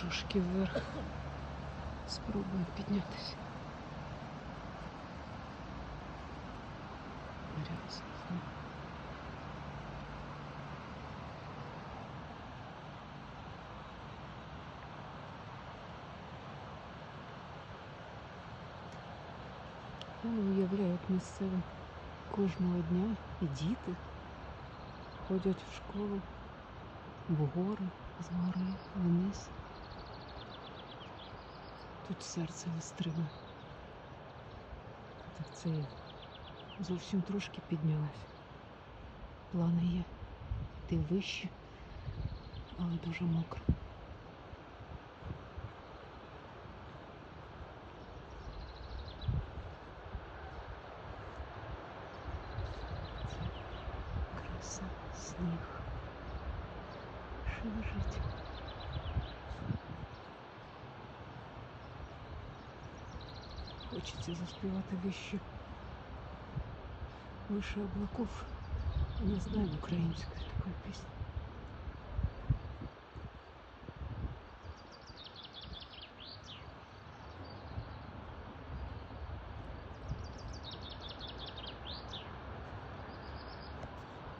трошки вверх. Спробую піднятися. Грязно. знову. Я не уявляю, як місцеві кожного дня і діти ходять в школу вгору, згори, вниз. Тут серце вистрибує. Так це я зовсім трошки піднялась. Плани є йти вище, але дуже мокро. Краса, сніг. Що Хочеться заспівати вище. Вище облаков. Не знаю української такої пісні.